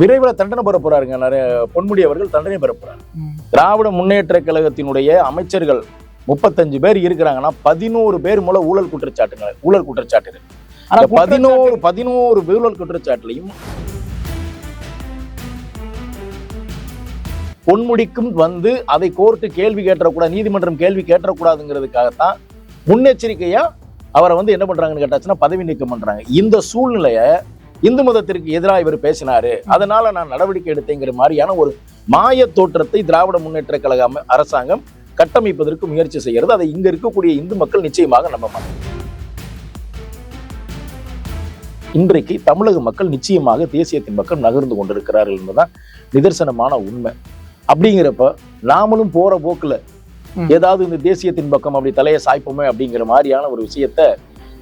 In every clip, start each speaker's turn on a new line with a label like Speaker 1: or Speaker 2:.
Speaker 1: விரைவில் தண்டனை பெற போறாருங்க. நிறைய பொன்முடி அவர்கள் தண்டனை பெற போறாரு திராவிட முன்னேற்ற கழகத்தினுடைய அமைச்சர்கள் முப்பத்தஞ்சு பேர் இருக்கிறாங்கன்னா பதினோரு பேர் மூலம் ஊழல் குற்றச்சாட்டுகள் ஊழல் குற்றச்சாட்டுகள்.
Speaker 2: ஆனா
Speaker 1: பதினோரு பதினோரு ஊழல் குற்றச்சாட்டுலையும் பொன்முடிக்கும் வந்து அதை கோர்ட்டு கேள்வி கேட்டக்கூடாது நீதிமன்றம் கேள்வி கேட்டக்கூடாதுங்கிறதுக்காகத்தான் முன்னெச்சரிக்கையா அவரை வந்து என்ன பண்றாங்கன்னு கேட்டாச்சுன்னா பதவி நீக்கம் பண்றாங்க. இந்த சூழ்நிலைய இந்து மதத்திற்கு எதிராக இவர் பேசினாரு. அதனால நான் நடவடிக்கை எடுத்தேங்கிற மாதிரியான ஒரு மாய தோற்றத்தை திராவிட முன்னேற்ற கழக அரசாங்கம் கட்டமைப்பதற்கு முயற்சி செய்கிறது. அதை இங்க இருக்கக்கூடிய இந்து மக்கள் நிச்சயமாக நம்ப மாட்டாங்க. இன்றைக்கு தமிழக மக்கள் நிச்சயமாக தேசியத்தின் பக்கம் நகர்ந்து கொண்டிருக்கிறார்கள் என்பதுதான் நிதர்சனமான உண்மை. அப்படிங்கிறப்ப நாமளும் போற போக்குல. ஏதாவது இந்த தேசியத்தின் பக்கம் அப்படி தலையை சாய்ப்போமே அப்படிங்கிற மாதிரியான ஒரு விஷயத்த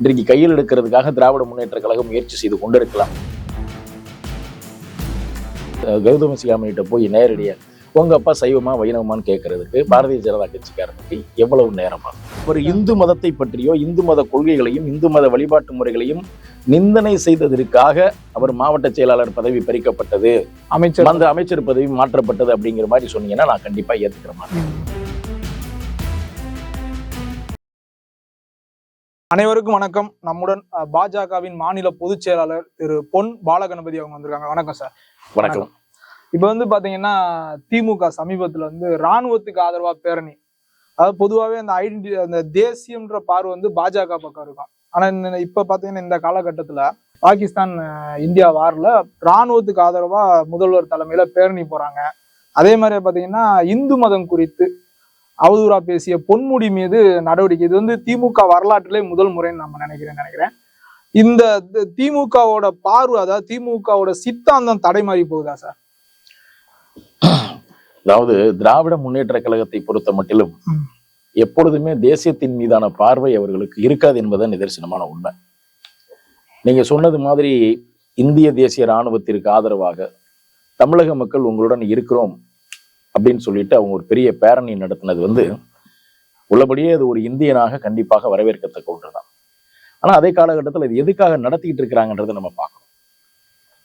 Speaker 1: இன்றைக்கு கையில் எடுக்கிறதுக்காக திராவிட முன்னேற்ற கழகம் முயற்சி செய்து கொண்டிருக்கலாம். கௌதம சிகாமணிகிட்ட போய் நேரடியா உங்க அப்பா சைவமா வைணவமான்னு கேட்கறதுக்கு பாரதிய ஜனதா கட்சிக்காரனுக்கு எவ்வளவு நேரமா? ஒரு இந்து மதத்தை பற்றியோ இந்து மத கொள்கைகளையும் இந்து மத வழிபாட்டு முறைகளையும் நிந்தனை செய்ததற்காக அவர் மாவட்ட செயலாளர் பதவி பறிக்கப்பட்டது
Speaker 2: அமைச்சர்
Speaker 1: அந்த அமைச்சர் பதவி மாற்றப்பட்டது அப்படிங்கிற மாதிரி சொன்னீங்கன்னா நான் கண்டிப்பா ஏத்துக்கிற மாட்டேன்.
Speaker 2: அனைவருக்கும் வணக்கம். நம்முடன் பாஜகவின் மாநில பொதுச் செயலாளர் திரு பொன் பாலகணபதி அவங்க வந்திருக்காங்க. வணக்கம் சார்.
Speaker 1: வணக்கம்.
Speaker 2: இப்ப வந்து பாத்தீங்கன்னா திமுக சமீபத்துல வந்து ராணுவத்துக்கு ஆதரவா பேரணி. அதாவது பொதுவாகவே அந்த ஐடென்டி அந்த தேசியம்ன்ற பார்வை வந்து பாஜக பக்கம் இருக்கும். ஆனா இப்ப பாத்தீங்கன்னா இந்த காலகட்டத்துல பாகிஸ்தான் இந்தியா வாரில் ராணுவத்துக்கு ஆதரவா முதல்வர் தலைமையில பேரணி போறாங்க. அதே மாதிரி பாத்தீங்கன்னா இந்து மதம் குறித்து அவதூறா பேசிய பொன்முடி மீது நடவடிக்கை. இது வந்து திமுக வரலாற்றிலே முதல் முறைன்னு நம்ம நினைக்கிறேன் நினைக்கிறேன். இந்த திமுகவோட பார்வை அதாவது திமுகவோட சித்தாந்தம் தடைமாறி போகுதா சார்?
Speaker 1: அதாவது திராவிட முன்னேற்ற கழகத்தை பொறுத்த மட்டிலும். எப்பொழுதுமே தேசியத்தின் மீதான பார்வை அவர்களுக்கு இருக்காது என்பதுதான் நிதர்சனமான உண்மை. நீங்க சொன்னது மாதிரி இந்திய தேசிய ராணுவத்திற்கு ஆதரவாக தமிழக மக்கள் உங்களுடன் இருக்கிறோம். அப்படின்னு சொல்லிட்டு அவங்க ஒரு பெரிய பேரணி நடத்தினது வந்து உள்ளபடியே அது ஒரு இந்தியனாக கண்டிப்பாக வரவேற்கத்தக்க ஒன்றுதான். ஆனா அதே காலகட்டத்தில் இது எதுக்காக நடத்திக்கிட்டு இருக்கிறாங்கன்றதை நம்ம பார்க்கணும்.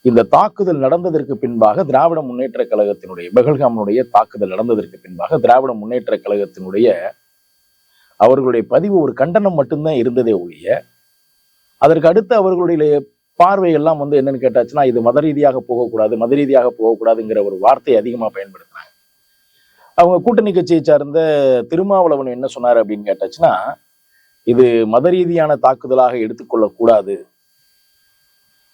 Speaker 1: இந்த தாக்குதல் நடந்ததற்கு பின்பாக திராவிட முன்னேற்ற கழகத்தினுடைய பெகல்காமனுடைய தாக்குதல் நடந்ததற்கு பின்பாக திராவிட முன்னேற்ற கழகத்தினுடைய அவர்களுடைய பதிவு ஒரு கண்டனம் மட்டும்தான் இருந்ததே ஒழிய அதற்கு அடுத்து அவர்களுடைய பார்வை எல்லாம் வந்து என்னன்னு கேட்டாச்சுன்னா இது மத ரீதியாக போகக்கூடாது மத ரீதியாக போகக்கூடாதுங்கிற ஒரு வார்த்தையை அதிகமா பயன்படுத்துனாங்க அவங்க கூட்டணி கட்சியை சார்ந்த திருமாவளவன் என்ன சொன்னார் அப்படின்னு கேட்டாச்சுன்னா இது மத ரீதியான தாக்குதலாக எடுத்துக்கொள்ளக்கூடாது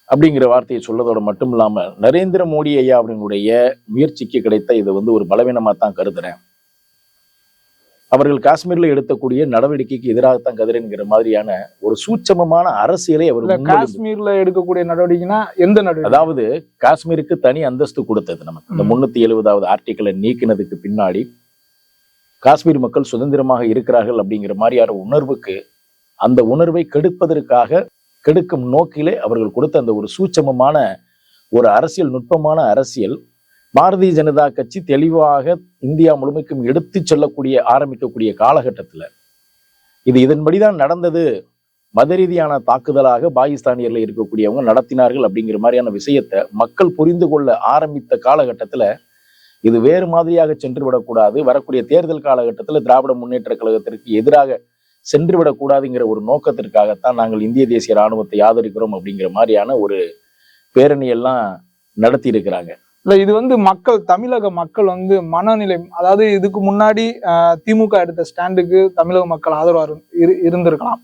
Speaker 1: அப்படிங்கிற வார்த்தையை சொல்லதோட மட்டும் இல்லாம நரேந்திர மோடி ஐயா அவர்களுடைய முயற்சிக்கு கிடைத்த இது வந்து ஒரு பலவீனமா தான் கருதுறேன். அவர்கள் காஷ்மீர்ல எடுத்தக்கூடிய நடவடிக்கைக்கு எதிராகத்தான் கதிரேன்கிற மாதிரியான ஒரு சூட்சமமான அரசியலை அவர்
Speaker 2: காஷ்மீர்ல எடுக்கக்கூடிய நடவடிக்கைனா எந்த நடவடிக்கை
Speaker 1: அதாவது காஷ்மீருக்கு தனி அந்தஸ்து கொடுத்தது நமக்கு இந்த. முன்னூத்தி எழுபதாவது ஆர்டிக்கலை நீக்கினதுக்கு பின்னாடி காஷ்மீர் மக்கள் சுதந்திரமாக இருக்கிறார்கள் அப்படிங்கிற மாதிரியான உணர்வுக்கு அந்த உணர்வை கெடுப்பதற்காக கெடுக்கும் நோக்கிலே அவர்கள் கொடுத்த அந்த ஒரு சூட்சமமான ஒரு அரசியல் நுட்பமான அரசியல் பாரதிய ஜனதா கட்சி தெளிவாக இந்தியா முழுமைக்கும் எடுத்து செல்லக்கூடிய ஆரம்பிக்கக்கூடிய காலகட்டத்துல இது இதன்படிதான் நடந்தது. மத ரீதியான தாக்குதலாக பாகிஸ்தானியர்ல இருக்கக்கூடியவங்க நடத்தினார்கள் அப்படிங்கிற மாதிரியான விஷயத்தை மக்கள் புரிந்து கொள்ள ஆரம்பித்த காலகட்டத்துல இது வேறு மாதிரியாக சென்று விடக்கூடாது. வரக்கூடிய தேர்தல் காலகட்டத்தில் திராவிட முன்னேற்ற கழகத்திற்கு எதிராக சென்று விடக்கூடாதுங்கிற ஒரு நோக்கத்திற்காகத்தான் நாங்கள் இந்திய தேசிய ராணுவத்தை ஆதரிக்கிறோம் அப்படிங்கிற மாதிரியான ஒரு பேரணி எல்லாம் நடத்தி இருக்கிறாங்க
Speaker 2: இல்ல இது வந்து மக்கள் தமிழக மக்கள் வந்து மனநிலை அதாவது இதுக்கு முன்னாடி அஹ், திமுக எடுத்த ஸ்டாண்டுக்கு தமிழக மக்கள் ஆதரவாக இரு- இருந்திருக்கலாம்.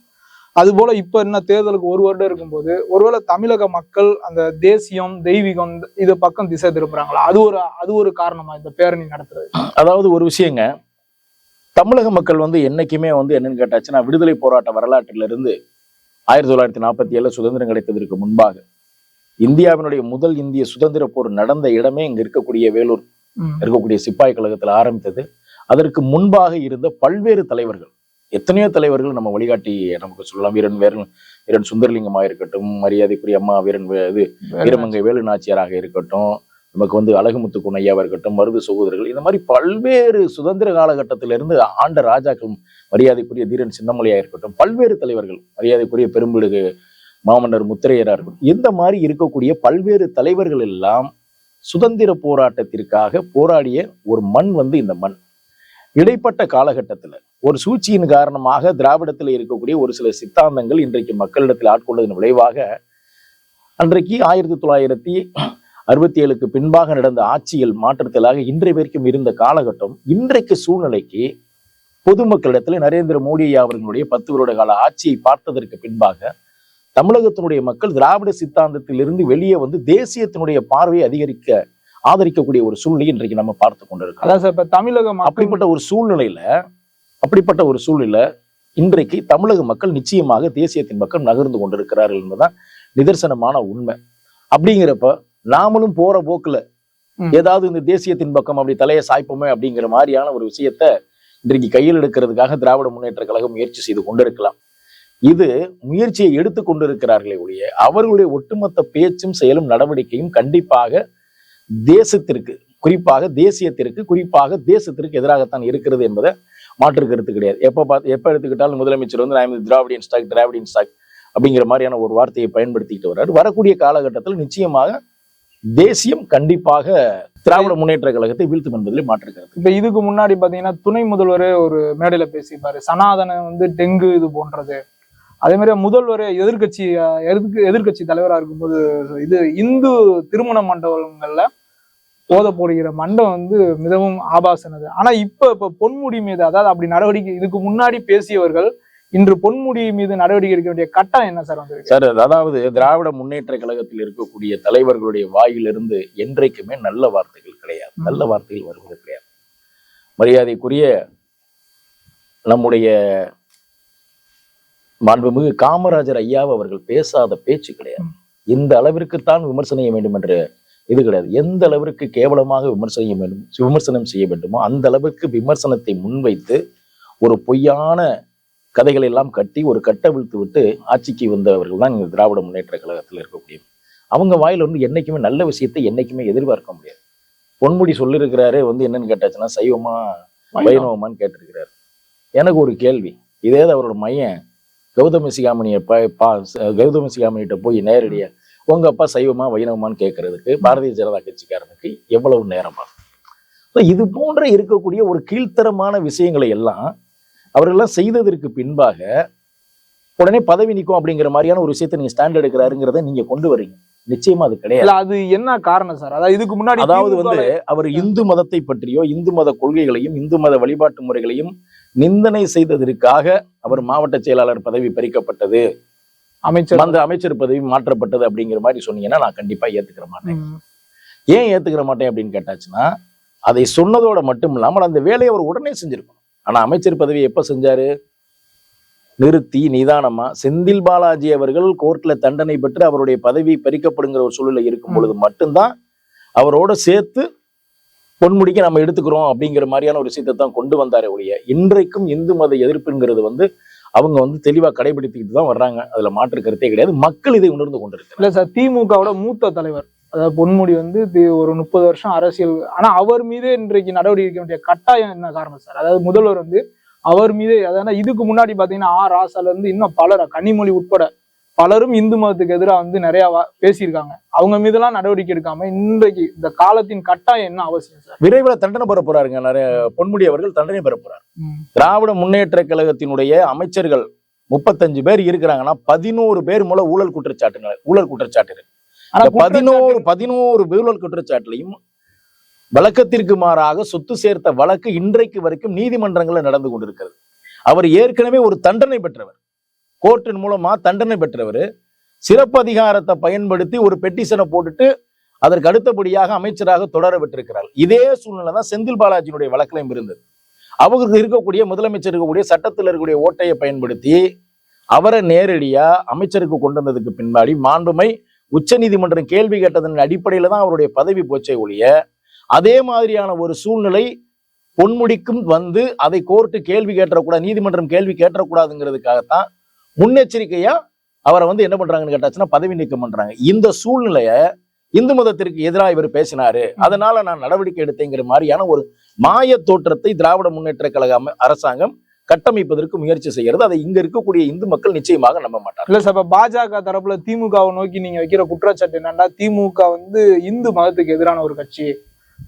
Speaker 2: அது போல இப்ப என்ன தேர்தலுக்கு ஒரு வருடம் இருக்கும்போது ஒருவேளை தமிழக மக்கள் அந்த தேசியம் தெய்வீகம் இது பக்கம் திசை திருப்புறாங்களா? அது ஒரு அது ஒரு காரணமா இந்த பேரணி நடத்துறது?
Speaker 1: அதாவது ஒரு விஷயங்க தமிழக மக்கள் வந்து என்னைக்குமே வந்து என்னன்னு கேட்டாச்சுன்னா விடுதலை போராட்ட வரலாற்றிலிருந்து ஆயிரத்தி தொள்ளாயிரத்தி நாற்பத்தி ஏழு சுதந்திரம் கிடைத்ததற்கு முன்பாக இந்தியாவினுடைய முதல் இந்திய சுதந்திர போர் நடந்த இடமே இங்க இருக்கக்கூடிய வேலூர். இருக்கக்கூடிய சிப்பாய் கழகத்துல ஆரம்பித்தது அதற்கு முன்பாக இருந்த பல்வேறு தலைவர்கள் எத்தனையோ தலைவர்கள் நம்ம வழிகாட்டி நமக்கு சொல்லலாம் வீரன் வீரன் வீரன் சுந்தரலிங்கமா இருக்கட்டும் மரியாதைக்குரிய அம்மா வீரன் இது வீரமங்கை வேலு நாச்சியாராக இருக்கட்டும் நமக்கு வந்து அழகுமுத்து குனையாவா இருக்கட்டும் மருது சகோதரர்கள் இந்த மாதிரி பல்வேறு சுதந்திர காலகட்டத்திலிருந்து ஆண்ட ராஜாக்கள் மரியாதைக்குரிய தீரன் சின்னமலையா இருக்கட்டும் பல்வேறு தலைவர்கள் மரியாதைக்குரிய பெரும்பிடுகு மாமன்னர் முத்திரையரா இருக்கட்டும் இந்த மாதிரி இருக்கக்கூடிய பல்வேறு தலைவர்கள் எல்லாம் சுதந்திர போராட்டத்திற்காக போராடிய ஒரு மண் வந்து இந்த மண். இடைப்பட்ட காலகட்டத்தில் ஒரு சூழ்ச்சியின் காரணமாக திராவிடத்தில் இருக்கக்கூடிய ஒரு சில சித்தாந்தங்கள் இன்றைக்கு மக்களிடத்தில் ஆட்கொண்டதன் விளைவாக அன்றைக்கு ஆயிரத்தி தொள்ளாயிரத்தி அறுபத்தி ஏழுக்கு பின்பாக நடந்த ஆட்சியில் மாற்றத்திலாக இன்றைய வரைக்கும் இருந்த காலகட்டம் இன்றைக்கு சூழ்நிலைக்கு பொதுமக்களிடத்தில் நரேந்திர மோடி அவர்களுடைய பத்து வருட கால ஆட்சியை பார்த்ததற்கு பின்பாக தமிழகத்தினுடைய மக்கள் திராவிட சித்தாந்தத்திலிருந்து வெளியே வந்து தேசியத்தினுடைய பார்வையை அதிகரிக்க ஆதரிக்கக்கூடிய ஒரு சூழ்நிலை இன்றைக்கு நம்ம பார்த்து கொண்டிருக்கிறோம்
Speaker 2: அதான் சார் இப்ப தமிழக மக்கள்
Speaker 1: அப்படிப்பட்ட ஒரு சூழ்நிலையில அப்படிப்பட்ட ஒரு சூழ்நிலை இன்றைக்கு தமிழக மக்கள் நிச்சயமாக தேசியத்தின் பக்கம் நகர்ந்து கொண்டிருக்கிறார்கள் என்பதுதான் நிதர்சனமான உண்மை. அப்படிங்கிறப்ப நாமளும் போற போக்குல. ஏதாவது இந்த தேசியத்தின் பக்கம் அப்படி தலையை சாய்ப்போமே அப்படிங்கிற மாதிரியான ஒரு விஷயத்த இன்றைக்கு கையில் எடுக்கிறதுக்காக திராவிட முன்னேற்ற கழகம் முயற்சி செய்து கொண்டிருக்கலாம். இது முயற்சியை எடுத்து கொண்டிருக்கிறார்களே ஒழிய அவர்களுடைய ஒட்டுமொத்த பேச்சும் செயலும் நடவடிக்கையும் கண்டிப்பாக தேசத்திற்கு குறிப்பாக தேசியத்திற்கு குறிப்பாக தேசத்திற்கு எதிராகத்தான் இருக்கிறது என்பதை மாற்று கருத்து கிடையாது. எப்ப பார்த்து எப்ப எடுத்துக்கிட்டாலும் முதலமைச்சர் வந்து நான் திராவிடியன் ஸ்டாக் திராவிடியன் ஸ்டாக் அப்படிங்கிற மாதிரியான ஒரு வார்த்தையை பயன்படுத்திட்டு வர்றாரு. வரக்கூடிய காலகட்டத்தில் நிச்சயமாக தேசியம் கண்டிப்பாக திராவிட முன்னேற்ற கழகத்தை வீழ்த்தும் என்பதில் மாற்று
Speaker 2: இப்ப இதுக்கு முன்னாடி பாத்தீங்கன்னா துணை முதல்வரே ஒரு மேடையில பேசியிருப்பாரு சனாதன வந்து டெங்கு இது போன்றது. அதே மாதிரி முதல்வர் எதிர்கட்சி எதிர்க்கு எதிர்கட்சி தலைவரா இருக்கும்போது இது இந்து திருமண மண்டபங்கள்ல ஓத போடுகிற மண்டம் வந்து மிகவும் ஆபாசனது. ஆனா இப்ப இப்ப பொன்முடி மீது அதாவது அப்படி நடவடிக்கை இதுக்கு முன்னாடி பேசியவர்கள் இன்று பொன்முடி மீது நடவடிக்கை எடுக்க வேண்டிய கட்டம் என்ன சார் வந்திருக்கு?
Speaker 1: சார் அதாவது திராவிட முன்னேற்ற கழகத்தில் இருக்கக்கூடிய தலைவர்களுடைய வாயிலிருந்து என்றைக்குமே நல்ல வார்த்தைகள் கிடையாது. நல்ல வார்த்தைகள் வருவது கிடையாது. மரியாதைக்குரிய நம்முடைய மாண்புமிகு காமராஜர் ஐயாவை அவர்கள் பேசாத பேச்சு கிடையாது. இந்த அளவிற்குத்தான் விமர்சனம் செய்ய வேண்டும் என்று இது கிடையாது. எந்த அளவிற்கு கேவலமாக விமர்சனம் செய்ய வேண்டும் விமர்சனம் செய்ய வேண்டுமோ அந்த அளவுக்கு விமர்சனத்தை முன்வைத்து ஒரு பொய்யான கதைகளை எல்லாம் கட்டி ஒரு கட்டவிழ்த்து விட்டு ஆட்சிக்கு வந்தவர்கள் தான் இந்த திராவிட முன்னேற்ற கழகத்தில் இருக்கக்கூடிய அவங்க வாயில வந்து என்னைக்குமே நல்ல விஷயத்தை என்னைக்குமே எதிர்பார்க்க முடியாது. பொன்முடி சொல்லியிருக்கிறாரு வந்து என்னன்னு கேட்டாச்சுன்னா சைவமா வைணவமான்னு கேட்டிருக்கிறாரு. எனக்கு ஒரு கேள்வி. இதே தான் அவரோட மையன். கௌதம சிகாமணியை ப கௌதம சிகாமணிகிட்ட போய் நேரடியா உங்க அப்பா சைவமா வைணவமான்னு கேட்கறதுக்கு பாரதிய ஜனதா கட்சிக்காரனுக்கு எவ்வளவு நேரமா So இது போன்ற இருக்கக்கூடிய ஒரு கீழ்த்தரமான விஷயங்களை எல்லாம் அவர்களெல்லாம் செய்ததற்கு பின்பாக உடனே பதவி நிற்கும் அப்படிங்கிற மாதிரியான ஒரு விஷயத்தை நீங்க ஸ்டாண்ட் எடுக்கிறாருங்கிறத நீங்க கொண்டு வர்றீங்க நிச்சயமா அது கிடையாது.
Speaker 2: அது என்ன காரணம் சார்? அதாவது இதுக்கு முன்னாடி
Speaker 1: அதாவது வந்து அவர் இந்து மதத்தை பற்றியோ இந்து மத கொள்கைகளையும் இந்து மத வழிபாட்டு முறைகளையும் நிந்தனை செய்ததற்காக அவர் மாவட்ட செயலாளர் பதவி பறிக்கப்பட்டது.
Speaker 2: அமைச்சர்.
Speaker 1: அந்த அமைச்சர் பதவி மாற்றப்பட்டது அப்படிங்கிற மாதிரி சொன்னீங்கன்னா நான் கண்டிப்பா ஏத்துக்கிற மாட்டேன். ஏன் ஏத்துக்கிற மாட்டேன் அப்படின்னு கேட்டாச்சுன்னா அதை சொன்னதோட மட்டும் இல்லாமல் அந்த வேலையை அவர் உடனே செஞ்சிருக்கணும். ஆனா அமைச்சர் பதவி எப்ப செஞ்சாரு? நிறுத்தி நிதானமா செந்தில் பாலாஜி அவர்கள் கோர்ட்ல தண்டனை பெற்று அவருடைய பதவி பறிக்கப்படுங்கிற ஒரு சூழ்நிலை இருக்கும் பொழுது மட்டும்தான் அவரோட சேர்த்து பொன்முடிக்கு நம்ம எடுத்துக்கிறோம் அப்படிங்கிற மாதிரியான ஒரு விஷயத்தை தான் கொண்டு வந்தாரே ஒழிய இன்றைக்கும் இந்து மத எதிர்ப்புங்கிறது வந்து அவங்க வந்து தெளிவாக கடைபிடித்துக்கிட்டு தான் வர்றாங்க. அதில் மாற்று கருத்தே கிடையாது. மக்கள் இதை உணர்ந்து கொண்டிருக்கு
Speaker 2: இல்லை சார் திமுகவோட மூத்த தலைவர் அதாவது பொன்முடி வந்து ஒரு முப்பது வருஷம் அரசியல் ஆனால் அவர் மீதே இன்றைக்கு நடவடிக்கை எடுக்க வேண்டிய கட்டாயம் என்ன காரணம் சார்? அதாவது முதல்வர் வந்து அவர் மீதே அதாவது இதுக்கு முன்னாடி பார்த்தீங்கன்னா ஆ ராசால இருந்து இன்னும் பலர் கனிமொழி உட்பட பலரும் இந்து மதத்துக்கு எதிராக வந்து நிறைய பேசியிருக்காங்க. அவங்க மீதெல்லாம் நடவடிக்கை எடுக்காம இன்றைக்கு இந்த காலத்தின் கட்டாயம் என்ன அவசியம் சார்?
Speaker 1: விரைவில் தண்டனை பெற போறாருங்க. நிறைய பொன்முடி அவர்கள் தண்டனை பெற போறார். திராவிட முன்னேற்ற கழகத்தினுடைய அமைச்சர்கள் முப்பத்தஞ்சு பேர் இருக்கிறாங்கன்னா பதினோரு பேர் மூலம் ஊழல் குற்றச்சாட்டு ஊழல் குற்றச்சாட்டு பதினோரு பதினோரு ஊழல் குற்றச்சாட்டுலையும் வழக்கத்திற்கு மாறாக சொத்து சேர்த்த வழக்கு இன்றைக்கு வரைக்கும் நீதிமன்றங்கள்ல நடந்து கொண்டிருக்கிறது. அவர் ஏற்கனவே ஒரு தண்டனை பெற்றவர். கோர்ட்டின் மூலமா தண்டனை பெற்றவர். சிறப்பு அதிகாரத்தை பயன்படுத்தி ஒரு பெட்டிஷனை போட்டுட்டு அதற்கு அடுத்தபடியாக அமைச்சராக தொடர விட்டிருக்கிறார். இதே சூழ்நிலை தான் செந்தில் பாலாஜியினுடைய வழக்கிலும் இருந்தது. அவருக்கு இருக்கக்கூடிய முதலமைச்சர் இருக்கக்கூடிய சட்டத்தில் இருக்கக்கூடிய ஓட்டையை பயன்படுத்தி அவரை நேரடியா அமைச்சருக்கு கொண்டு வந்ததுக்கு பின்னாடி மாண்புமை உச்சநீதிமன்றம் கேள்வி கேட்டதன் அடிப்படையில தான் அவருடைய பதவி போச்சே ஒழிய அதே மாதிரியான ஒரு சூழ்நிலை பொன்முடிக்கும் வந்து அதை கோர்ட்டு கேள்வி கேட்டக்கூடாது நீதிமன்றம் கேள்வி கேட்டக்கூடாதுங்கிறதுக்காகத்தான் முன்னெச்சரிக்கையா அவரை வந்து என்ன பண்றாங்கன்னு கேட்டாச்சுன்னா பதவி நீக்கம் பண்றாங்க. இந்த சூழ்நிலைய இந்து மதத்திற்கு எதிராக இவர் பேசினாரு. அதனால நான் நடவடிக்கை எடுத்தேங்கிற மாதிரியான ஒரு மாய தோற்றத்தை திராவிட முன்னேற்ற கழக அரசாங்கம் கட்டமைப்பதற்கு முயற்சி செய்யறது அதை இங்க இருக்கக்கூடிய இந்து மக்கள் நிச்சயமாக நம்ப மாட்டார்கள்.
Speaker 2: இல்ல சார் பாஜக தரப்புல திமுகவை நோக்கி நீங்க வைக்கிற குற்றச்சாட்டு என்னன்னா திமுக வந்து இந்து மதத்துக்கு எதிரான ஒரு கட்சி.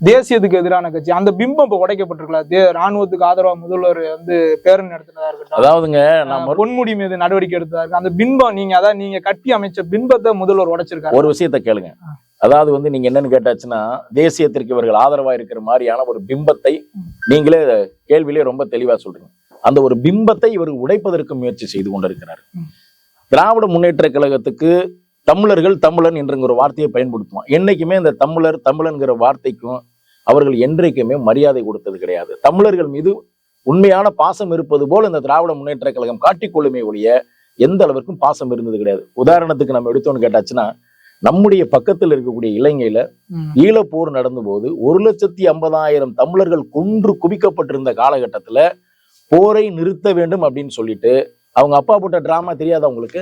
Speaker 2: தேசியத்துக்கு எதிரான கட்சி. அந்த பிம்பம் இப்ப உடைக்கப்பட்டிருக்கல. தே ராணுவத்துக்கு ஆதரவா முதல்வர் வந்து பேரணி நடத்தினதா இருக்கட்டும்.
Speaker 1: அதாவதுங்க
Speaker 2: ஆஹ் பொன்முடி மீது நடவடிக்கை எடுத்ததா இருக்கு அந்த பிம்பம் நீங்க அதான் நீங்க கட்டி அமைச்ச பிம்பத்தை முதல்வர் உடைச்சிருக்காரு.
Speaker 1: ஒரு விஷயத்த கேளுங்க. அதாவது வந்து நீங்க என்னன்னு கேட்டாச்சுன்னா தேசியத்திற்கு இவர்கள் ஆதரவா இருக்கிற மாதிரியான ஒரு பிம்பத்தை நீங்களே கேள்வியிலே ரொம்ப தெளிவா சொல்றீங்க. அந்த ஒரு பிம்பத்தை இவர் உடைப்பதற்கு முயற்சி செய்து கொண்டிருக்கிறார். திராவிட முன்னேற்ற கழகத்துக்கு தமிழர்கள் தமிழன் ஒரு வார்த்தையை பயன்படுத்துவோம். என்னைக்குமே இந்த தமிழர் தமிழன்கிற வார்த்தைக்கும் அவர்கள் என்றைக்குமே மரியாதை கொடுத்தது கிடையாது. தமிழர்கள் மீது உண்மையான பாசம் இருப்பது போல் இந்த திராவிட முன்னேற்ற கழகம் காட்டிக்கொள்ளுமே ஒழிய எந்த அளவிற்கும் பாசம் இருந்தது கிடையாது. உதாரணத்துக்கு நம்ம எடுத்தோம்னு கேட்டாச்சுன்னா நம்முடைய பக்கத்தில் இருக்கக்கூடிய இலங்கையில. ஈழப்போர் நடந்தபோது ஒரு லட்சத்தி ஐம்பதாயிரம் தமிழர்கள் கொன்று குவிக்கப்பட்டிருந்த காலகட்டத்துல போரை நிறுத்த வேண்டும் அப்படின்னு சொல்லிட்டு அவங்க அப்பா போட்ட டிராமா தெரியாதா உங்களுக்கு?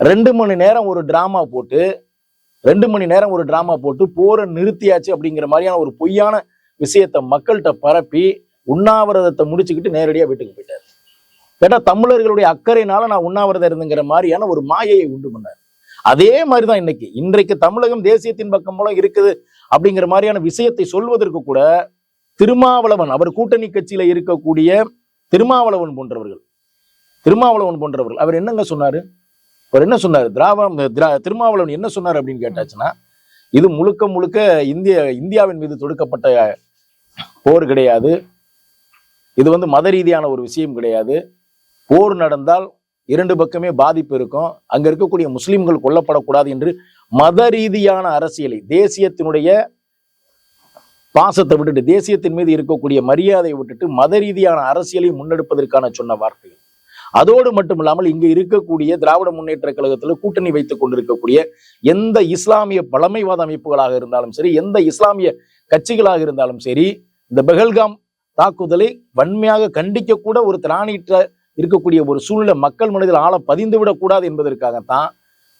Speaker 1: ரெண்டு மணி நேரம் ஒரு டிராமா போட்டு ரெண்டு மணி நேரம் ஒரு டிராமா போட்டு போரை நிறுத்தியாச்சு அப்படிங்கிற மாதிரியான ஒரு பொய்யான விஷயத்த மக்கள்கிட்ட பரப்பி உண்ணாவிரதத்தை முடிச்சுக்கிட்டு நேரடியா வீட்டுக்கு போயிட்டாரு. கேட்டா தமிழர்களுடைய அக்கறையினால நான் உண்ணாவிரதம் இருந்துங்கிற மாதிரியான ஒரு மாயையை உண்டு பண்ணார். அதே மாதிரி தான் இன்னைக்கு. இன்றைக்கு தமிழகம் தேசியத்தின் பக்கம் மூலம் இருக்குது அப்படிங்கிற மாதிரியான விஷயத்தை சொல்வதற்கு கூட திருமாவளவன் அவர் கூட்டணி கட்சியில இருக்கக்கூடிய திருமாவளவன் போன்றவர்கள் திருமாவளவன் போன்றவர்கள் அவர் என்னங்க சொன்னாரு? அவர் என்ன சொன்னார்? திராவிடம் திரா- திருமாவளவன் என்ன சொன்னார் அப்படின்னு கேட்டாச்சுன்னா இது முழுக்க முழுக்க இந்திய இந்தியாவின் மீது தொடுக்கப்பட்ட போர் கிடையாது. இது வந்து மத ரீதியான ஒரு விஷயம் கிடையாது. போர் நடந்தால் இரண்டு பக்கமே பாதிப்பு இருக்கும். அங்க இருக்கக்கூடிய முஸ்லிம்கள் கொல்லப்படக்கூடாது என்று மத ரீதியான அரசியலை தேசியத்தினுடைய பாசத்தை விட்டுட்டு தேசியத்தின் மீது இருக்கக்கூடிய மரியாதையை விட்டுட்டு மத ரீதியான அரசியலை முன்னெடுப்பதற்கான சொன்ன வார்த்தைகள். அதோடு மட்டும் இல்லாமல் இங்கு இருக்கக்கூடிய திராவிட முன்னேற்ற கழகத்தில் கூட்டணி வைத்துக் கொண்டிருக்கக்கூடிய எந்த இஸ்லாமிய பழமைவாத அமைப்புகளாக இருந்தாலும் சரி எந்த இஸ்லாமிய கட்சிகளாக இருந்தாலும் சரி இந்த பெஹல்காம் தாக்குதலை வன்மையாக கண்டிக்க கூட ஒரு திராணியற்ற இருக்கக்கூடிய ஒரு சூழ்நிலை மக்கள் மனதில் ஆழ பதிந்து விடக்கூடாது என்பதற்காகத்தான்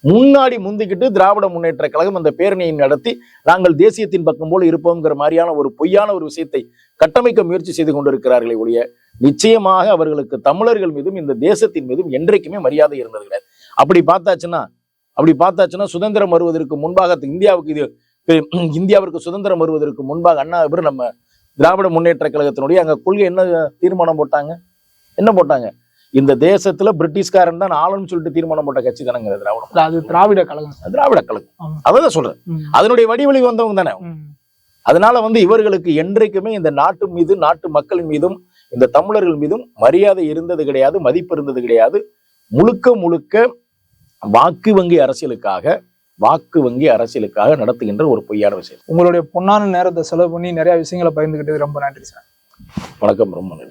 Speaker 1: முன்னாடி முந்திக்கிட்டு திராவிட முன்னேற்ற கழகம் அந்த பேரணியை நடத்தி நாங்கள் தேசியத்தின் பக்கம் போல இருப்போங்கிற மாதிரியான ஒரு பொய்யான ஒரு விஷயத்தை கட்டமைக்க முயற்சி செய்து கொண்டிருக்கிறார்களே ஒழிய நிச்சயமாக அவர்களுக்கு தமிழர்கள் மீதும் இந்த தேசத்தின் மீதும் என்றைக்குமே மரியாதை இருந்தது கிடையாது. அப்படி பார்த்தாச்சுன்னா அப்படி பார்த்தாச்சுன்னா சுதந்திரம் வருவதற்கு முன்பாக இந்தியாவுக்கு இது இந்தியாவிற்கு சுதந்திரம் வருவதற்கு முன்பாக அண்ணா இவர் நம்ம திராவிட முன்னேற்ற கழகத்தினுடைய அங்கே கொள்கை என்ன தீர்மானம் போட்டாங்க? என்ன போட்டாங்க? இந்த தேசத்துல பிரிட்டிஷ்காரன் தான் ஆளுன்னு சொல்லிட்டு தீர்மானம் போட்ட கட்சி தானங்க திராவிடம்
Speaker 2: அது திராவிட கழகம்.
Speaker 1: திராவிட கழகம். அதான் சொல்றேன். அதனுடைய வடிவழி வந்தவங்க தானே. அதனால வந்து இவர்களுக்கு என்றைக்குமே இந்த நாட்டு மீது நாட்டு மக்களின் மீதும் இந்த தமிழர்கள் மீதும் மரியாதை இருந்தது கிடையாது மதிப்பு இருந்தது கிடையாது. முழுக்க முழுக்க வாக்கு வங்கி அரசியலுக்காக வாக்கு வங்கி அரசியலுக்காக நடத்துகின்ற ஒரு பொய்யான விஷயம்.
Speaker 2: உங்களுடைய பொன்னான நேரத்தை செலவு பண்ணி நிறைய விஷயங்களை பகிர்ந்துக்கிட்டது ரொம்ப நன்றி சார்.
Speaker 1: வணக்கம் ரொம்ப நன்றி.